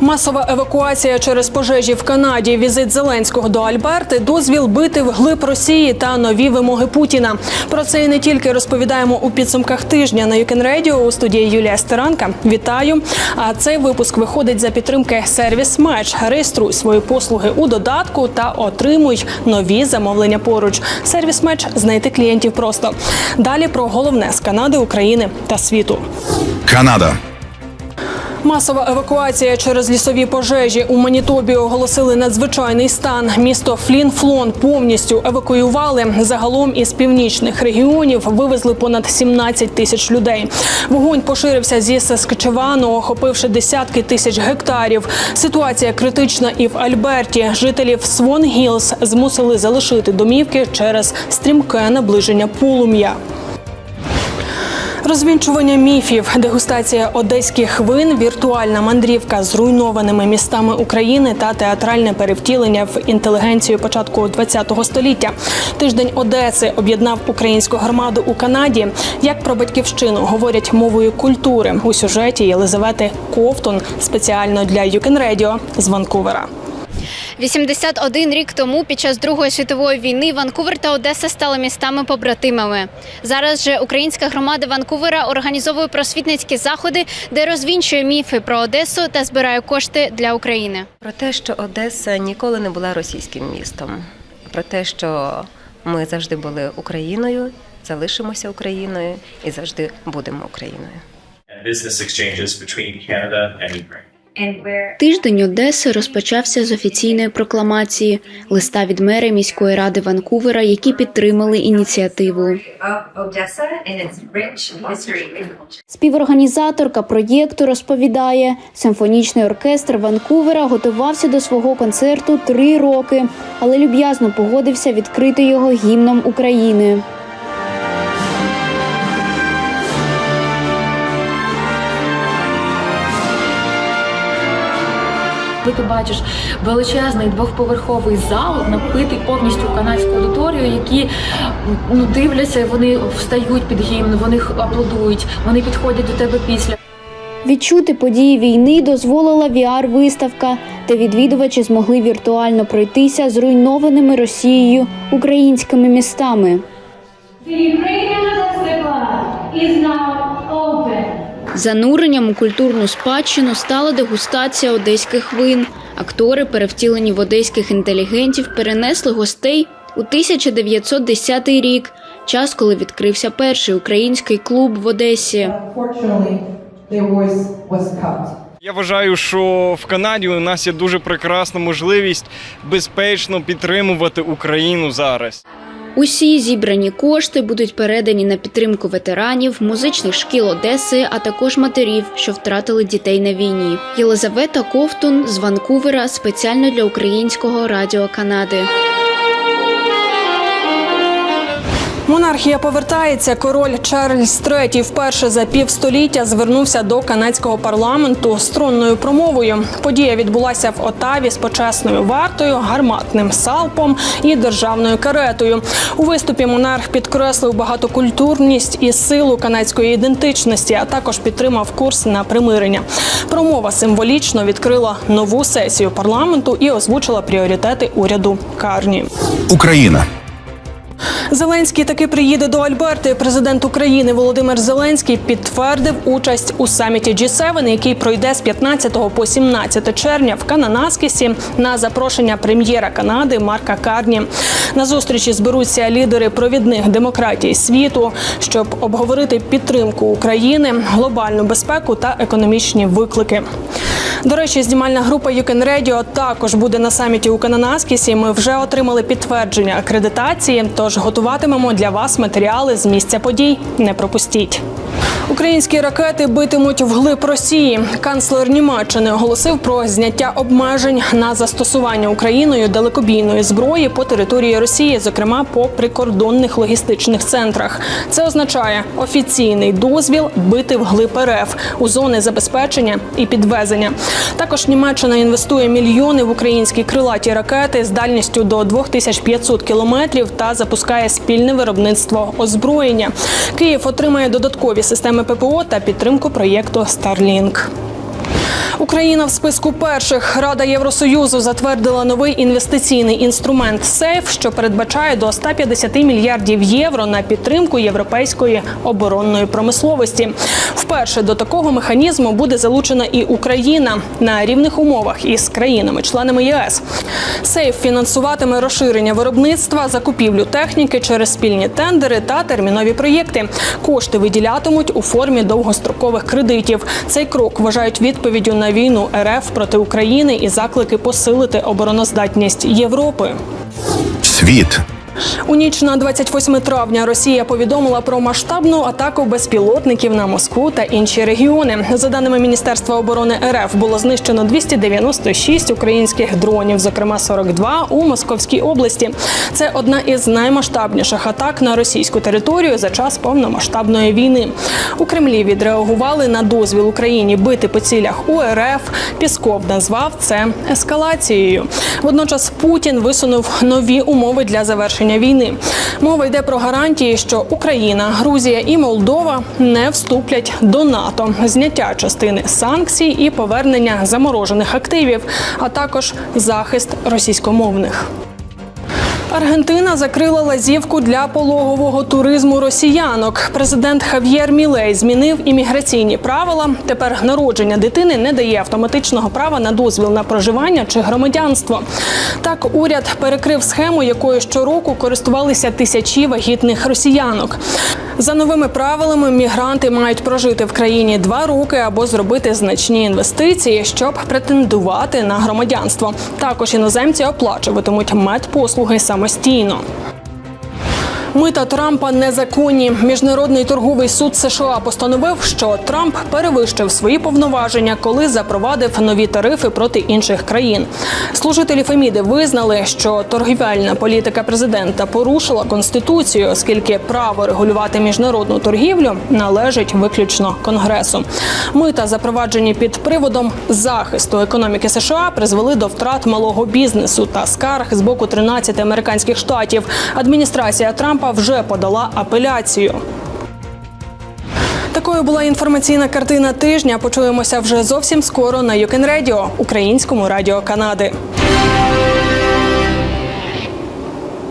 Масова евакуація через пожежі в Канаді, візит Зеленського до Альберти, дозвіл бити вглиб Росії та нові вимоги Путіна. Про це і не тільки розповідаємо у підсумках тижня на Юкен у студії Юлія Стеранка. Вітаю! А цей випуск виходить за підтримки сервіс Меч. Реєструй свої послуги у додатку та отримуй нові замовлення поруч. Сервіс Меч знайти клієнтів просто. Далі про головне з Канади, України та світу. Канада. Масова евакуація через лісові пожежі у Манітобі оголосили надзвичайний стан. Місто Флін-Флон повністю евакуювали. Загалом із північних регіонів вивезли понад 17 тисяч людей. Вогонь поширився зі Саскачевану, охопивши десятки тисяч гектарів. Ситуація критична і в Альберті. Жителів Свон Гілс змусили залишити домівки через стрімке наближення полум'я. Розвінчування міфів, дегустація одеських вин, віртуальна мандрівка з руйнованими містами України та театральне перевтілення в інтелігенцію початку ХХ століття. Тиждень Одеси об'єднав українську громаду у Канаді. Як про батьківщину говорять мовою культури у сюжеті Єлизавети Ковтун спеціально для Радіо з Ванкувера. 81 рік тому, під час Другої світової війни, Ванкувер та Одеса стали містами-побратимами. Зараз же українська громада Ванкувера організовує просвітницькі заходи, де розвінчує міфи про Одесу та збирає кошти для України. Про те, що Одеса ніколи не була російським містом, про те, що ми завжди були Україною, залишимося Україною і завжди будемо Україною. and business exchanges between Canada and Ukraine. Тиждень Одеси розпочався з офіційної прокламації листа від мера міської ради Ванкувера, які підтримали ініціативу. Співорганізаторка проєкту розповідає, симфонічний оркестр Ванкувера готувався до свого концерту три роки, але люб'язно погодився відкрити його гімном України. Коли ти бачиш величезний двохповерховий зал, напитий повністю канадською аудиторією, які ну дивляться, вони встають під гімн, вони аплодують, вони підходять до тебе після. Відчути події війни дозволила VR-виставка, де відвідувачі змогли віртуально пройтися зруйнованими Росією українськими містами. The Ukrainian festival is now open. Зануренням у культурну спадщину стала дегустація одеських вин. Актори, перевтілені в одеських інтелігентів, перенесли гостей у 1910 рік, час, коли відкрився перший український клуб в Одесі. Я вважаю, що в Канаді у нас є дуже прекрасна можливість безпечно підтримувати Україну зараз. Усі зібрані кошти будуть передані на підтримку ветеранів, музичних шкіл Одеси, а також матерів, що втратили дітей на війні. Єлизавета Ковтун з Ванкувера спеціально для українського радіо Канади. Монархія повертається. Король Чарльз III вперше за півстоліття звернувся до канадського парламенту з тронною промовою. Подія відбулася в Отаві з почесною вартою, гарматним салпом і державною каретою. У виступі монарх підкреслив багатокультурність і силу канадської ідентичності, а також підтримав курс на примирення. Промова символічно відкрила нову сесію парламенту і озвучила пріоритети уряду Карні. Україна. Зеленський таки приїде до Альберти. Президент України Володимир Зеленський підтвердив участь у саміті G7, який пройде з 15 по 17 червня в Кананаскісі на запрошення прем'єра Канади Марка Карні. На зустрічі зберуться лідери провідних демократій світу, щоб обговорити підтримку України, глобальну безпеку та економічні виклики. До речі, знімальна група Юкен Radio також буде на саміті у Кананаскісі. Ми вже отримали підтвердження акредитації, тож готуватимемо для вас матеріали з місця подій. Не пропустіть. Українські ракети битимуть вглиб Росії. Канцлер Німеччини оголосив про зняття обмежень на застосування Україною далекобійної зброї по території Росії, зокрема по прикордонних логістичних центрах. Це означає офіційний дозвіл бити вглиб РФ у зони забезпечення і підвезення. Також Німеччина інвестує мільйони в українські крилаті ракети з дальністю до 2500 кілометрів та запускає спільне виробництво озброєння. Київ отримає додаткові системи ППО та підтримку проєкту Starlink. Україна в списку перших. Рада Євросоюзу затвердила новий інвестиційний інструмент СЕЙФ, що передбачає до 150 мільярдів євро на підтримку європейської оборонної промисловості. Вперше до такого механізму буде залучена і Україна на рівних умовах із країнами-членами ЄС. СЕЙФ фінансуватиме розширення виробництва, закупівлю техніки через спільні тендери та термінові проєкти. Кошти виділятимуть у формі довгострокових кредитів. Цей крок вважають відповіддю на війну РФ проти України і заклики посилити обороноздатність Європи. Світ. У ніч на 28 травня Росія повідомила про масштабну атаку безпілотників на Москву та інші регіони. За даними Міністерства оборони РФ, було знищено 296 українських дронів, зокрема 42 у Московській області. Це одна із наймасштабніших атак на російську територію за час повномасштабної війни. У Кремлі відреагували на дозвіл Україні бити по цілях у РФ. Пісков назвав це ескалацією. Водночас Путін висунув нові умови для завершення війни. Мова йде про гарантії, що Україна, Грузія і Молдова не вступлять до НАТО, зняття частини санкцій і повернення заморожених активів, а також захист російськомовних. Аргентина закрила лазівку для пологового туризму росіянок. Президент Хав'єр Мілей змінив імміграційні правила. Тепер народження дитини не дає автоматичного права на дозвіл на проживання чи громадянство. Так, уряд перекрив схему, якою щороку користувалися тисячі вагітних росіянок. За новими правилами мігранти мають прожити в країні два роки або зробити значні інвестиції, щоб претендувати на громадянство. Також іноземці оплачуватимуть медпослуги самостійно. Мита Трампа незаконні. Міжнародний торговий суд США постановив, що Трамп перевищив свої повноваження, коли запровадив нові тарифи проти інших країн. Служителі Феміди визнали, що торгівельна політика президента порушила конституцію, оскільки право регулювати міжнародну торгівлю належить виключно конгресу. Мита, запроваджені під приводом захисту економіки США, призвели до втрат малого бізнесу та скарг з боку 13 американських штатів. Адміністрація Трампа вже подала апеляцію. Такою була інформаційна картина тижня. Почуємося вже зовсім скоро на Юкен Радіо, українському радіо Канади.